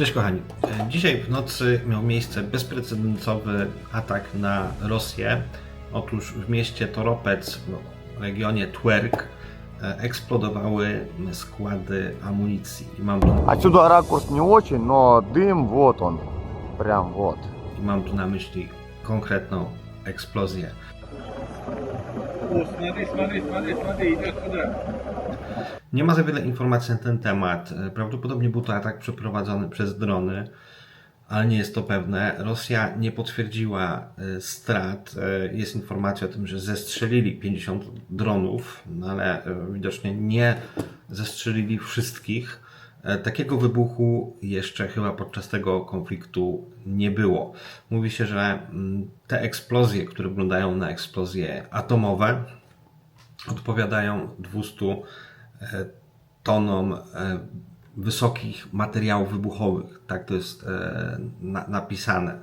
Cześć kochani. E, Dzisiaj w nocy miał miejsce bezprecedensowy atak na Rosję. Otóż w mieście Toropec w regionie Twerk e, eksplodowały składy amunicji. I mam tu, Отсюда ракурс не очень, но дым вот он. Прям вот. i mam tu na myśli konkretną eksplozję. О, смотри, смотри, смотри, смотри, идет сюда. Nie ma za wiele informacji na ten temat. E, Prawdopodobnie był to atak przeprowadzony przez drony, ale nie jest to pewne. Rosja nie potwierdziła e, strat. E, Jest informacja o tym, że zestrzelili 50 dronów, no ale widocznie nie zestrzelili wszystkich. Takiego wybuchu jeszcze chyba podczas tego konfliktu nie było. Mówi się, że mm, te eksplozje, które wyglądają na eksplozje atomowe, odpowiadają 200 e, tonom e, wysokich materiałów wybuchowych. Tak to jest e, na, napisane.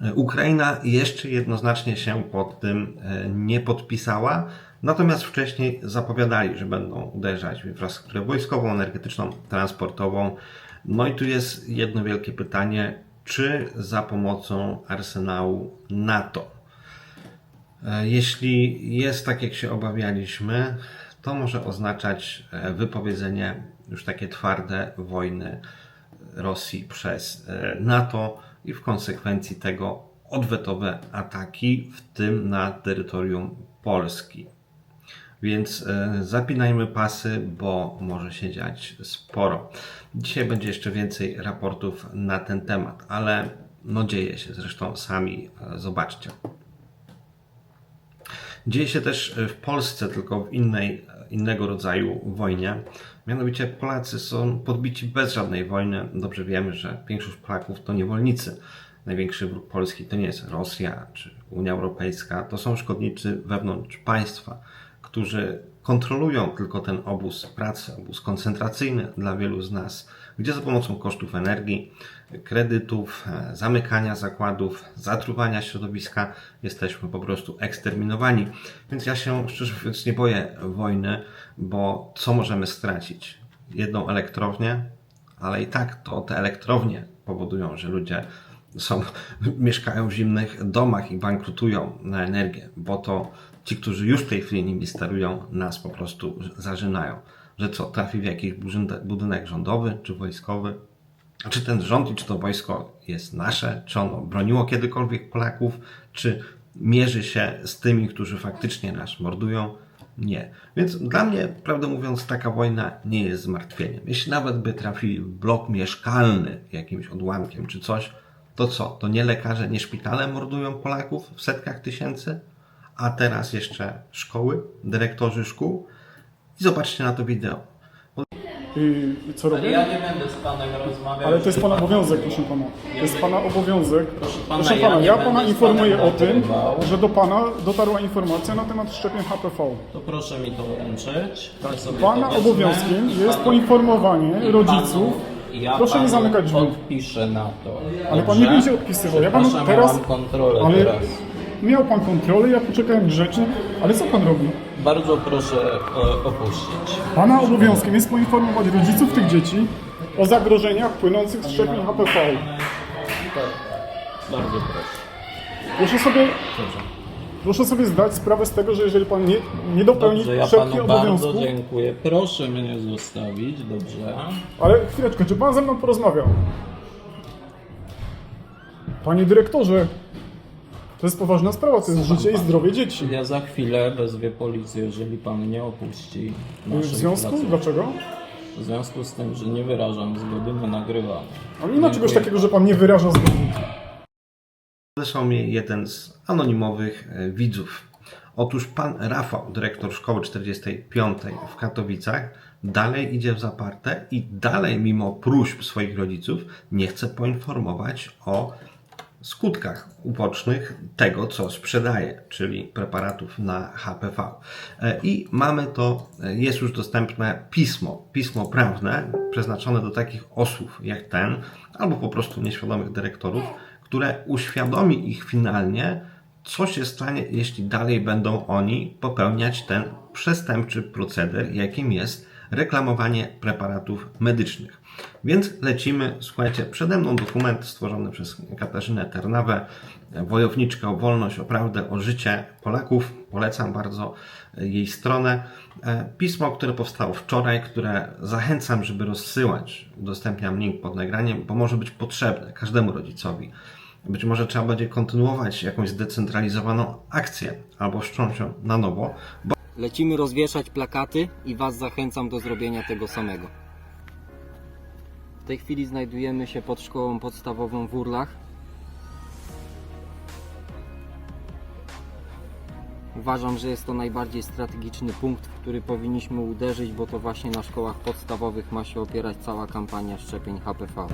E, Ukraina jeszcze jednoznacznie się pod tym e, nie podpisała, natomiast wcześniej zapowiadali, że będą uderzać w infrastrukturę wojskową, energetyczną, transportową. No i tu jest jedno wielkie pytanie, czy za pomocą arsenału NATO? E, Jeśli jest tak, jak się obawialiśmy, to może oznaczać e, wypowiedzenie już takie twarde wojny Rosji przez e, NATO i w konsekwencji tego odwetowe ataki, w tym na terytorium Polski. Więc e, zapinajmy pasy, bo może się dziać sporo. Dzisiaj będzie jeszcze więcej raportów na ten temat, ale no dzieje się, zresztą sami zobaczcie. Dzieje się też w Polsce, tylko w innej, innego rodzaju wojnie. Mianowicie Polacy są podbici bez żadnej wojny. Dobrze wiemy, że większość Polaków to niewolnicy. Największy wróg Polski to nie jest Rosja czy Unia Europejska, to są szkodnicy wewnątrz państwa, którzy kontrolują tylko ten obóz pracy, obóz koncentracyjny dla wielu z nas, gdzie za pomocą kosztów energii, kredytów, e, zamykania zakładów, zatruwania środowiska jesteśmy po prostu eksterminowani. Więc ja się szczerze mówiąc nie boję wojny, bo co możemy stracić? Jedną elektrownię, ale i tak to te elektrownie powodują, że ludzie są, mieszkają w zimnych domach i bankrutują na energię, bo to ci, którzy już w tej chwili nimi sterują, nas po prostu zażynają. Że co, trafi w jakiś budynek- rządowy czy wojskowy? Czy ten rząd i czy to wojsko jest nasze? Czy ono broniło kiedykolwiek Polaków? Czy mierzy się z tymi, którzy faktycznie nas mordują? Nie. Więc dla mnie, prawdę mówiąc, taka wojna nie jest zmartwieniem. Jeśli nawet by trafili w blok mieszkalny jakimś odłamkiem czy coś, to co? To nie lekarze, nie szpitale mordują Polaków w setkach tysięcy? A teraz jeszcze szkoły, dyrektorzy szkół? I zobaczcie na to wideo. I co Ale robię? ja nie będę z panem rozmawiał. Ale to jest pana obowiązek, proszę pana. To jest pana obowiązek. pana, Proszę pana, ja pana informuję o tym, że do pana dotarła informacja na temat szczepień HPV. To proszę mi to łączyć. Ja sobie Pana to wezmę obowiązkiem i jest panu- poinformowanie rodziców. ja Proszę nie panu zamykać drzwi. odpiszę na to. Ale pan Dobrze? nie będzie odpisywał. Ja panu Przepraszam, teraz. Ja mam kontrolę ale teraz. miał pan kontrolę, ja poczekałem grzecznie, ale co pan robi? Bardzo proszę e, opuścić. Pana obowiązkiem jest poinformować rodziców tych dzieci o zagrożeniach płynących z szczepień HPV. Tak. Bardzo proszę. Proszę sobie, proszę sobie zdać sprawę z tego, że jeżeli pan nie, nie dopełni Dobrze, ja wszelkich panu bardzo obowiązków, dziękuję. Proszę mnie zostawić, dobrze? ale chwileczkę, czy pan ze mną porozmawiał? Panie dyrektorze, to jest poważna sprawa, to jest życie i zdrowie dzieci. Ja za chwilę wezwie policję, jeżeli pan nie opuści W naszej związku? placówki. Dlaczego? W związku z tym, że nie wyrażam zgody na nagrywanie. Ale nie ma czegoś Dziękuję. takiego, że pan nie wyraża zgody. Wysłał mnie jeden z anonimowych e, widzów. Otóż pan Rafał, dyrektor szkoły 45 w Katowicach, dalej idzie w zaparte i dalej, mimo próśb swoich rodziców, nie chce poinformować o skutkach ubocznych tego, co sprzedaje, czyli preparatów na HPV. E, I mamy to, e, jest już dostępne pismo, pismo prawne przeznaczone do takich osób jak ten, albo po prostu nieświadomych dyrektorów, które uświadomi ich finalnie, co się stanie, jeśli dalej będą oni popełniać ten przestępczy proceder, jakim jest reklamowanie preparatów medycznych. Więc lecimy, słuchajcie, przede mną dokument stworzony przez Katarzynę Ternawę, wojowniczkę o wolność, o prawdę, o życie Polaków. Polecam bardzo jej stronę. E, Pismo, które powstało wczoraj, które zachęcam, żeby rozsyłać. Udostępniam link pod nagraniem, bo może być potrzebne każdemu rodzicowi. Być może trzeba będzie kontynuować jakąś zdecentralizowaną akcję albo wszcząć ją na nowo, bo Lecimy rozwieszać plakaty i Was zachęcam do zrobienia tego samego. Tej chwili znajdujemy się pod szkołą podstawową w Urlach. Uważam, że jest to najbardziej strategiczny punkt, w który powinniśmy uderzyć, bo to właśnie na szkołach podstawowych ma się opierać cała kampania szczepień HPV.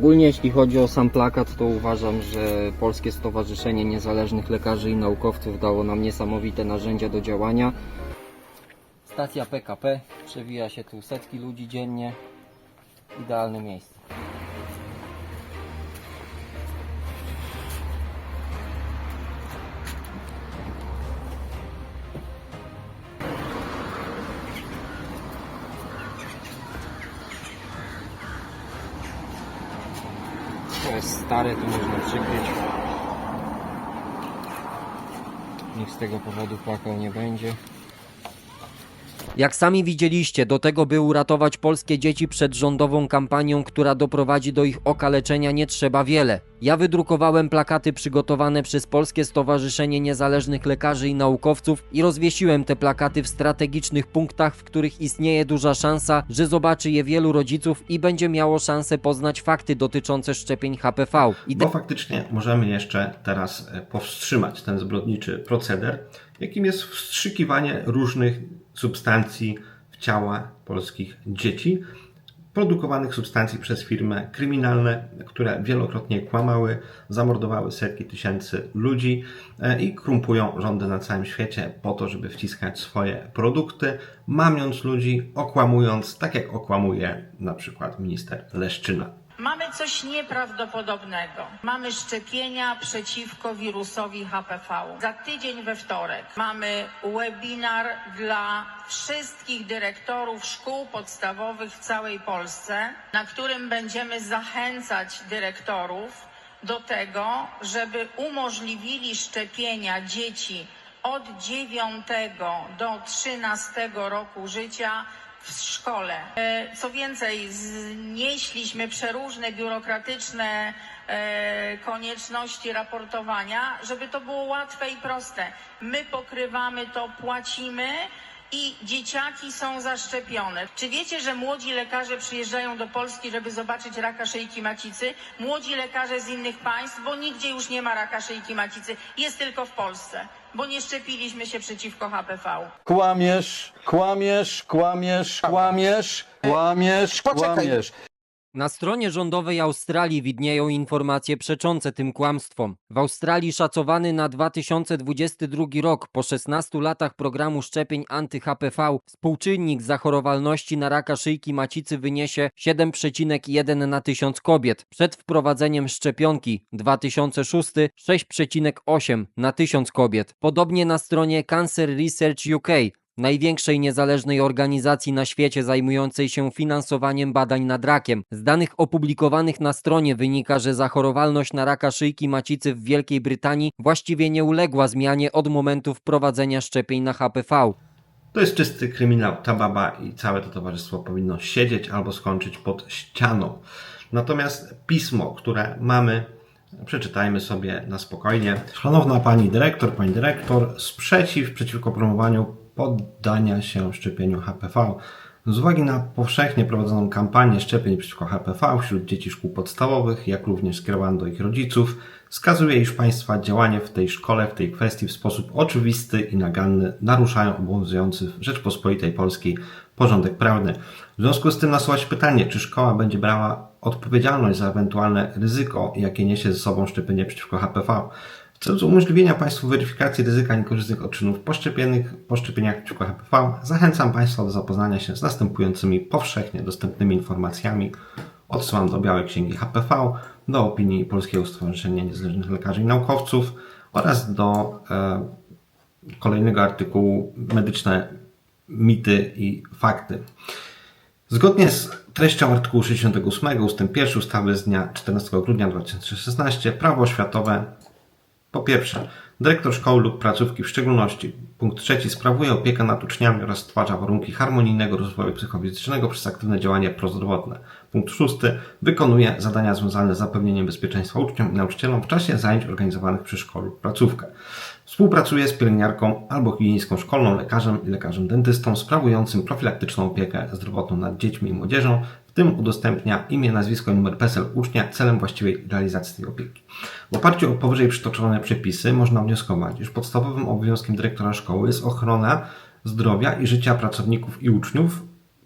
Ogólnie jeśli chodzi o sam plakat, to uważam, że Polskie Stowarzyszenie Niezależnych Lekarzy i Naukowców dało nam niesamowite narzędzia do działania. Stacja PKP, przewija się tu setki ludzi dziennie. Idealne miejsce. To jest stare, to można przykryć. Nikt z tego powodu płakał nie będzie. Jak sami widzieliście, do tego by uratować polskie dzieci przed rządową kampanią, która doprowadzi do ich okaleczenia nie trzeba wiele. Ja wydrukowałem plakaty przygotowane przez Polskie Stowarzyszenie Niezależnych Lekarzy i Naukowców i rozwiesiłem te plakaty w strategicznych punktach, w których istnieje duża szansa, że zobaczy je wielu rodziców i będzie miało szansę poznać fakty dotyczące szczepień HPV. I bo faktycznie możemy jeszcze teraz e, powstrzymać ten zbrodniczy proceder, jakim jest wstrzykiwanie różnych substancji w ciała polskich dzieci, produkowanych substancji przez firmy kryminalne, które wielokrotnie kłamały, zamordowały setki tysięcy ludzi e, i krumpują rządy na całym świecie po to, żeby wciskać swoje produkty, mamiąc ludzi, okłamując, tak jak okłamuje na przykład minister Leszczyna. Mamy coś nieprawdopodobnego. Mamy szczepienia przeciwko wirusowi HPV. Za tydzień we wtorek mamy webinar dla wszystkich dyrektorów szkół podstawowych w całej Polsce, na którym będziemy zachęcać dyrektorów do tego, żeby umożliwili szczepienia dzieci od 9 do 13 roku życia w szkole. E, Co więcej, znieśliśmy przeróżne biurokratyczne e, konieczności raportowania, żeby to było łatwe i proste. My pokrywamy to, płacimy i dzieciaki są zaszczepione. Czy wiecie, że młodzi lekarze przyjeżdżają do Polski, żeby zobaczyć raka szyjki macicy? Młodzi lekarze z innych państw, bo nigdzie już nie ma raka szyjki macicy, jest tylko w Polsce, bo nie szczepiliśmy się przeciwko HPV. Kłamiesz, kłamiesz, kłamiesz, kłamiesz, kłamiesz, kłamiesz. Na stronie rządowej Australii widnieją informacje przeczące tym kłamstwom. W Australii szacowany na 2022 rok po 16 latach programu szczepień anty-HPV współczynnik zachorowalności na raka szyjki macicy wyniesie 7,1 na tysiąc kobiet. Przed wprowadzeniem szczepionki 2006 6,8 na tysiąc kobiet. Podobnie na stronie Cancer Research UK największej niezależnej organizacji na świecie zajmującej się finansowaniem badań nad rakiem. Z danych opublikowanych na stronie wynika, że zachorowalność na raka szyjki macicy w Wielkiej Brytanii właściwie nie uległa zmianie od momentu wprowadzenia szczepień na HPV. To jest czysty kryminał. Ta baba i całe to towarzystwo powinno siedzieć albo skończyć pod ścianą. Natomiast pismo, które mamy, przeczytajmy sobie na spokojnie. Szanowna pani dyrektor, pani dyrektor, sprzeciw przeciwko promowaniu poddania się szczepieniu HPV. Z uwagi na powszechnie prowadzoną kampanię szczepień przeciwko HPV wśród dzieci szkół podstawowych, jak również skierowaną do ich rodziców, wskazuje, iż Państwa działanie w tej szkole w tej kwestii w sposób oczywisty i naganny naruszają obowiązujący w Rzeczpospolitej Polskiej porządek prawny. W związku z tym nasuwa się pytanie, czy szkoła będzie brała odpowiedzialność za ewentualne ryzyko, jakie niesie ze sobą szczepienie przeciwko HPV. W celu umożliwienia Państwu weryfikacji ryzyka niekorzystnych odczynów poszczepionych po szczepieniach przeciwko HPV, zachęcam Państwa do zapoznania się z następującymi powszechnie dostępnymi informacjami. Odsyłam do Białej Księgi HPV, do opinii Polskiego Stowarzyszenia Niezależnych Lekarzy i Naukowców oraz do e, kolejnego artykułu Medyczne mity i fakty. Zgodnie z treścią artykułu 68 ust. 1 ustawy z dnia 14 grudnia 2016 prawo oświatowe po pierwsze, dyrektor szkoły lub placówki w szczególności punkt trzeci sprawuje opiekę nad uczniami oraz stwarza warunki harmonijnego rozwoju psychofizycznego przez aktywne działania prozdrowotne. Punkt szósty wykonuje zadania związane z zapewnieniem bezpieczeństwa uczniom i nauczycielom w czasie zajęć organizowanych przez szkołę lub placówkę. Współpracuje z pielęgniarką albo higienistką szkolną, lekarzem i lekarzem dentystą sprawującym profilaktyczną opiekę zdrowotną nad dziećmi i młodzieżą, w tym udostępnia imię, nazwisko i numer PESEL ucznia celem właściwej realizacji tej opieki. W oparciu o powyżej przytoczone przepisy można wnioskować, iż podstawowym obowiązkiem dyrektora szkoły jest ochrona zdrowia i życia pracowników i uczniów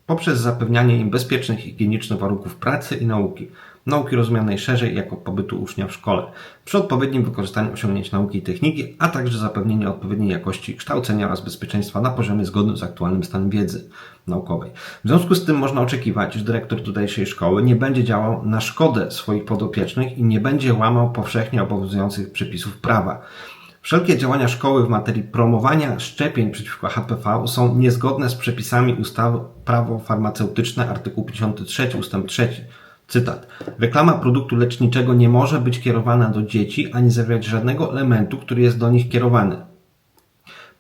poprzez zapewnianie im bezpiecznych i higienicznych warunków pracy i nauki. Nauki rozumianej szerzej jako pobytu ucznia w szkole, przy odpowiednim wykorzystaniu osiągnięć nauki i techniki, a także zapewnienie odpowiedniej jakości kształcenia oraz bezpieczeństwa na poziomie zgodnym z aktualnym stanem wiedzy naukowej. W związku z tym można oczekiwać, że dyrektor tutejszej szkoły nie będzie działał na szkodę swoich podopiecznych i nie będzie łamał powszechnie obowiązujących przepisów prawa. Wszelkie działania szkoły w materii promowania szczepień przeciwko HPV są niezgodne z przepisami ustawy Prawo farmaceutyczne, artykuł 53 ust. 3. Cytat. Reklama produktu leczniczego nie może być kierowana do dzieci ani zawierać żadnego elementu, który jest do nich kierowany.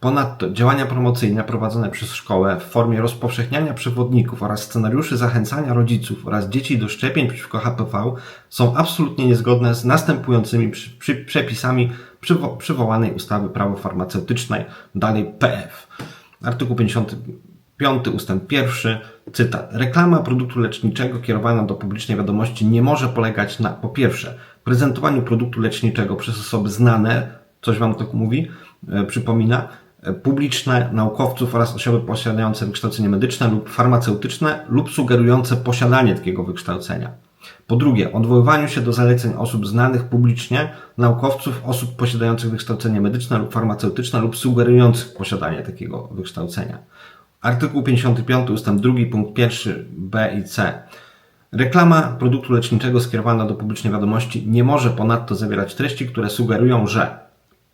Ponadto działania promocyjne prowadzone przez szkołę w formie rozpowszechniania przewodników oraz scenariuszy zachęcania rodziców oraz dzieci do szczepień przeciwko HPV są absolutnie niezgodne z następującymi przy, przy, przepisami przywo, przywołanej ustawy prawo farmaceutyczne, dalej PF. Artykuł 55 ustęp 1, cytat. Reklama produktu leczniczego kierowana do publicznej wiadomości nie może polegać na, po pierwsze, prezentowaniu produktu leczniczego przez osoby znane, coś Wam to mówi, e, przypomina, publiczne, naukowców oraz osoby posiadające wykształcenie medyczne lub farmaceutyczne lub sugerujące posiadanie takiego wykształcenia. Po drugie, odwoływaniu się do zaleceń osób znanych publicznie, naukowców, osób posiadających wykształcenie medyczne lub farmaceutyczne lub sugerujących posiadanie takiego wykształcenia. Artykuł 55 ust. 2 punkt 1 b i c. Reklama produktu leczniczego skierowana do publicznej wiadomości nie może ponadto zawierać treści, które sugerują, że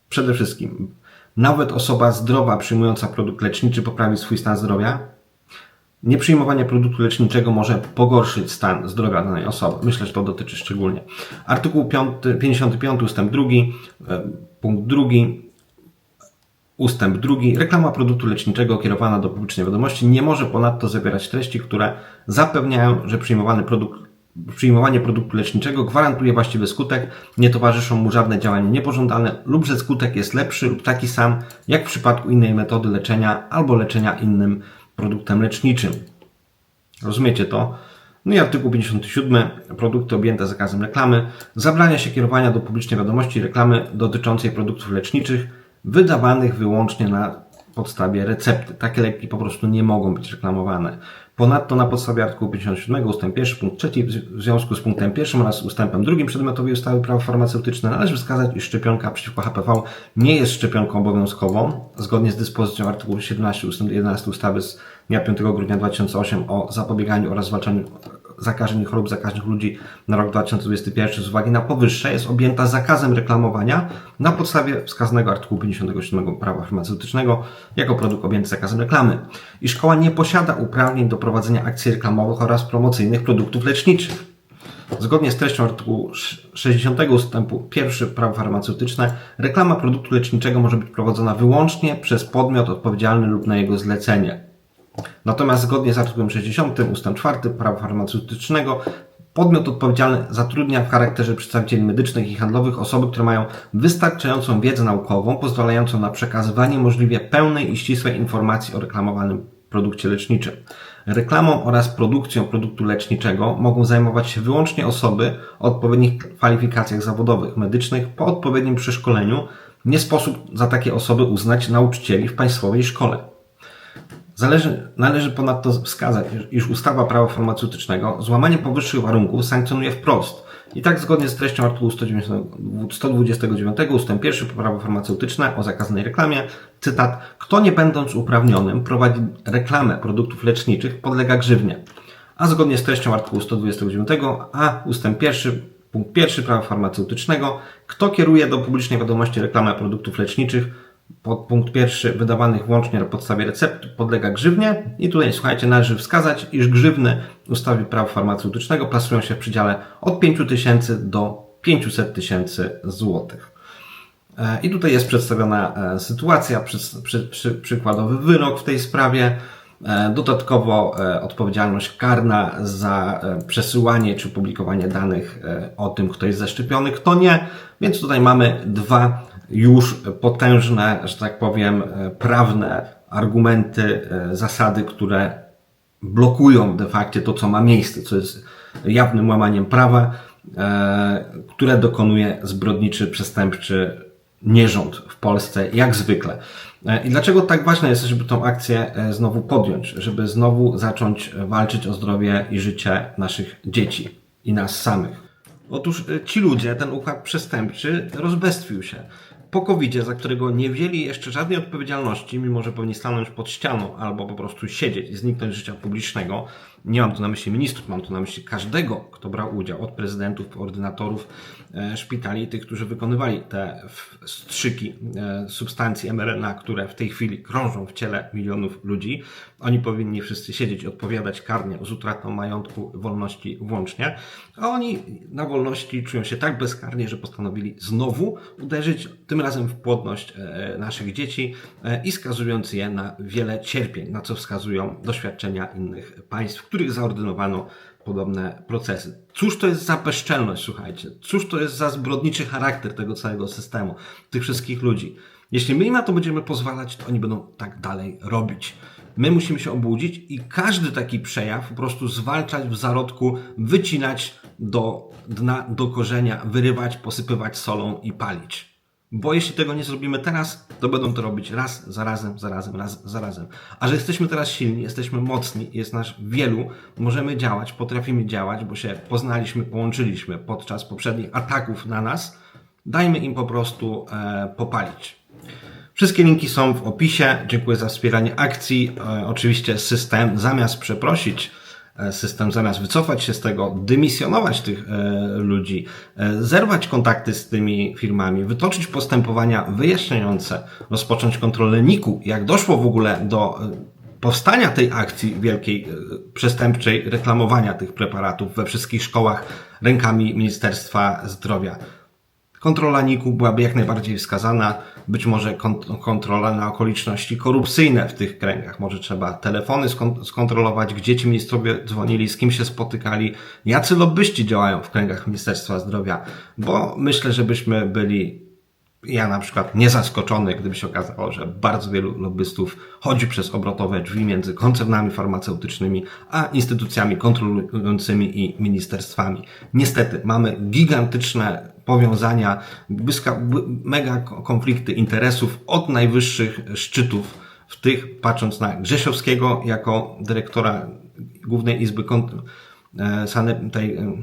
przede wszystkim nawet osoba zdrowa przyjmująca produkt leczniczy poprawi swój stan zdrowia. Nieprzyjmowanie produktu leczniczego może pogorszyć stan zdrowia danej osoby. Myślę, że to dotyczy szczególnie. Artykuł 5, 55 ustęp 2, e, punkt 2, Ustęp drugi. Reklama produktu leczniczego kierowana do publicznej wiadomości nie może ponadto zawierać treści, które zapewniają, że przyjmowany produkt, przyjmowanie produktu leczniczego gwarantuje właściwy skutek, nie towarzyszą mu żadne działania niepożądane lub że skutek jest lepszy lub taki sam, jak w przypadku innej metody leczenia albo leczenia innym produktem leczniczym. Rozumiecie to? No i artykuł 57. Produkty objęte zakazem reklamy. Zabrania się kierowania do publicznej wiadomości reklamy dotyczącej produktów leczniczych wydawanych wyłącznie na podstawie recepty. Takie leki po prostu nie mogą być reklamowane. Ponadto na podstawie artykułu 57 ust. 1 punkt 3 w związku z punktem 1 oraz ustępem 2 przedmiotowej ustawy prawo farmaceutyczne należy wskazać, iż szczepionka przeciwko HPV nie jest szczepionką obowiązkową zgodnie z dyspozycją artykułu 17 ust. 11 ustawy z dnia 5 grudnia 2008 o zapobieganiu oraz zwalczaniu zakażeń i chorób zakaźnych ludzi na rok 2021 z uwagi na powyższe jest objęta zakazem reklamowania na podstawie wskazanego artykułu 57 prawa farmaceutycznego jako produkt objęty zakazem reklamy. I szkoła nie posiada uprawnień do prowadzenia akcji reklamowych oraz promocyjnych produktów leczniczych. Zgodnie z treścią artykułu 60 ustępu 1 prawa farmaceutyczne, reklama produktu leczniczego może być prowadzona wyłącznie przez podmiot odpowiedzialny lub na jego zlecenie. Natomiast zgodnie z artykułem 60 ust. 4 prawa farmaceutycznego podmiot odpowiedzialny zatrudnia w charakterze przedstawicieli medycznych i handlowych osoby, które mają wystarczającą wiedzę naukową pozwalającą na przekazywanie możliwie pełnej i ścisłej informacji o reklamowanym produkcie leczniczym. Reklamą oraz produkcją produktu leczniczego mogą zajmować się wyłącznie osoby o odpowiednich kwalifikacjach zawodowych, medycznych po odpowiednim przeszkoleniu. Nie sposób za takie osoby uznać nauczycieli w państwowej szkole. Zależy, należy ponadto wskazać, iż ustawa prawa farmaceutycznego złamanie powyższych warunków sankcjonuje wprost I tak zgodnie z treścią artykułu 190 129 ust. 1 prawo farmaceutyczne o zakazanej reklamie, cytat, kto nie będąc uprawnionym prowadzi reklamę produktów leczniczych podlega grzywnie. A zgodnie z treścią artykułu 129 a ust. 1 punkt 1 prawa farmaceutycznego, kto kieruje do publicznej wiadomości reklamę produktów leczniczych Podpunkt pierwszy wydawanych wyłącznie na podstawie recepty podlega grzywnie i tutaj słuchajcie, należy wskazać, iż grzywny w ustawie prawa farmaceutycznego plasują się w przedziale od 5 tysięcy do 500 tysięcy złotych. E, I tutaj jest przedstawiona e, sytuacja, przy, przy, przy, przykładowy wyrok w tej sprawie. E, Dodatkowo odpowiedzialność karna za przesyłanie czy publikowanie danych o tym, kto jest zaszczepiony, kto nie. Więc tutaj mamy dwa już potężne, że tak powiem, e, prawne argumenty, e, zasady, które blokują de facto to, co ma miejsce, co jest jawnym łamaniem prawa, e, które dokonuje zbrodniczy, przestępczy nierząd w Polsce, jak zwykle. I dlaczego tak ważne jest, żeby tą akcję znowu podjąć, żeby znowu zacząć walczyć o zdrowie i życie naszych dzieci i nas samych? Otóż ci ludzie, ten układ przestępczy rozbestwił się. Po covid za którego nie wzięli jeszcze żadnej odpowiedzialności, mimo że powinni stanąć pod ścianą albo po prostu siedzieć i zniknąć z życia publicznego. Nie mam tu na myśli ministrów, mam tu na myśli każdego, kto brał udział, od prezydentów, ordynatorów e, szpitali, tych, którzy wykonywali te strzyki e, substancji mRNA, które w tej chwili krążą w ciele milionów ludzi. Oni powinni wszyscy siedzieć i odpowiadać karnie z utratą majątku, wolności włącznie, a oni na wolności czują się tak bezkarnie, że postanowili znowu uderzyć, tym razem w płodność e, naszych dzieci i skazując je na wiele cierpień, na co wskazują doświadczenia innych państw, których zaordynowano podobne procesy. Cóż to jest za bezczelność, słuchajcie? Cóż to jest za zbrodniczy charakter tego całego systemu, tych wszystkich ludzi? Jeśli my im na to będziemy pozwalać, to oni będą tak dalej robić. My musimy się obudzić i każdy taki przejaw po prostu zwalczać w zarodku, wycinać do dna, do korzenia, wyrywać, posypywać solą i palić. Bo jeśli tego nie zrobimy teraz, to będą to robić raz za razem, za razem, raz za razem. A że jesteśmy teraz silni, jesteśmy mocni, jest nas wielu, możemy działać, potrafimy działać, bo się poznaliśmy, połączyliśmy podczas poprzednich ataków na nas, dajmy im po prostu e, popalić. Wszystkie linki są w opisie. Dziękuję za wspieranie akcji. E, oczywiście system zamiast przeprosić, system zamiast wycofać się z tego, dymisjonować tych e, ludzi, e, zerwać kontakty z tymi firmami, wytoczyć postępowania wyjaśniające, rozpocząć kontrolę NIK-u, jak doszło w ogóle do e, powstania tej akcji wielkiej, e, przestępczej, reklamowania tych preparatów we wszystkich szkołach rękami Ministerstwa Zdrowia. Kontrola NIK-u byłaby jak najbardziej wskazana. Być może kont- kontrola na okoliczności korupcyjne w tych kręgach. Może trzeba telefony skon- skontrolować, gdzie ci ministrowie dzwonili, z kim się spotykali, jacy lobbyści działają w kręgach Ministerstwa Zdrowia. Bo myślę, że byśmy byli, ja na przykład, niezaskoczony, gdyby się okazało, że bardzo wielu lobbystów chodzi przez obrotowe drzwi między koncernami farmaceutycznymi a instytucjami kontrolującymi i ministerstwami. Niestety, mamy gigantyczne powiązania, błyska, bły- mega ko- konflikty interesów od najwyższych szczytów, w tych patrząc na Grzesiowskiego jako dyrektora Głównej Izby Kont- e, sane- tej, e,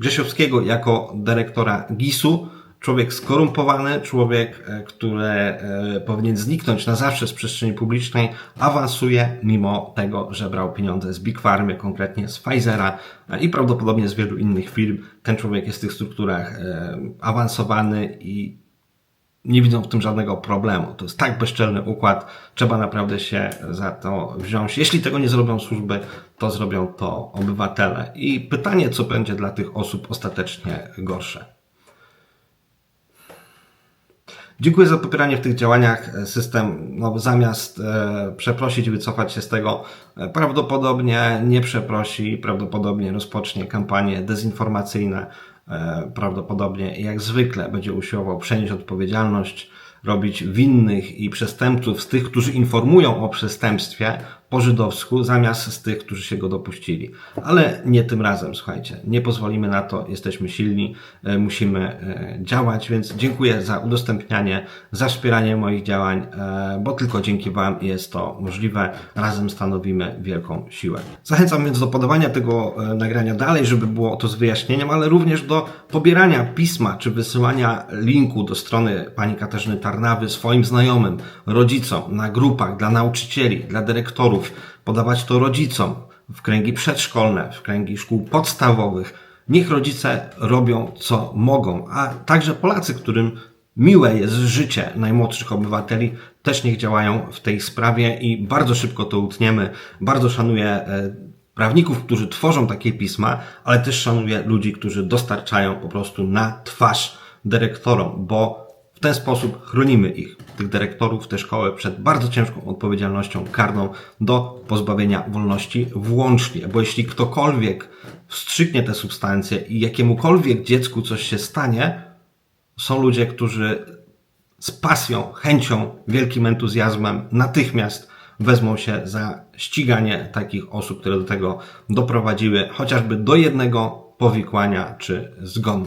Grzesiowskiego jako dyrektora GIS-u. Człowiek skorumpowany, człowiek, e, który e, powinien zniknąć na zawsze z przestrzeni publicznej, awansuje mimo tego, że brał pieniądze z Big Farmy, konkretnie z Pfizera e, i prawdopodobnie z wielu innych firm. Ten człowiek jest w tych strukturach awansowany i nie widzą w tym żadnego problemu. To jest tak bezczelny układ, trzeba naprawdę się za to wziąć. Jeśli tego nie zrobią służby, to zrobią to obywatele. I pytanie, co będzie dla tych osób ostatecznie gorsze. Dziękuję za popieranie w tych działaniach. System, no, zamiast e, przeprosić wycofać się z tego, e, prawdopodobnie nie przeprosi, prawdopodobnie rozpocznie kampanie dezinformacyjne, e, prawdopodobnie jak zwykle będzie usiłował przenieść odpowiedzialność, robić winnych i przestępców z tych, którzy informują o przestępstwie, po żydowsku, zamiast z tych, którzy się go dopuścili. Ale nie tym razem, słuchajcie. Nie pozwolimy na to, jesteśmy silni, e, musimy e, działać, więc dziękuję za udostępnianie, za wspieranie moich działań, e, bo tylko dzięki Wam jest to możliwe. Razem stanowimy wielką siłę. Zachęcam więc do podawania tego nagrania dalej, żeby było to z wyjaśnieniem, ale również do pobierania pisma czy wysyłania linku do strony pani Katarzyny Tarnawy swoim znajomym, rodzicom, na grupach, dla nauczycieli, dla dyrektorów, podawać to rodzicom w kręgi przedszkolne, w kręgi szkół podstawowych. Niech rodzice robią co mogą, a także Polacy, którym miłe jest życie najmłodszych obywateli, też niech działają w tej sprawie i bardzo szybko to utniemy. Bardzo szanuję e, prawników, którzy tworzą takie pisma, ale też szanuję ludzi, którzy dostarczają po prostu na twarz dyrektorom, bo ten sposób chronimy ich, tych dyrektorów, te szkoły przed bardzo ciężką odpowiedzialnością karną do pozbawienia wolności włącznie. Bo jeśli ktokolwiek wstrzyknie te substancje i jakiemukolwiek dziecku coś się stanie, są ludzie, którzy z pasją, chęcią, wielkim entuzjazmem natychmiast wezmą się za ściganie takich osób, które do tego doprowadziły, chociażby do jednego powikłania czy zgonu.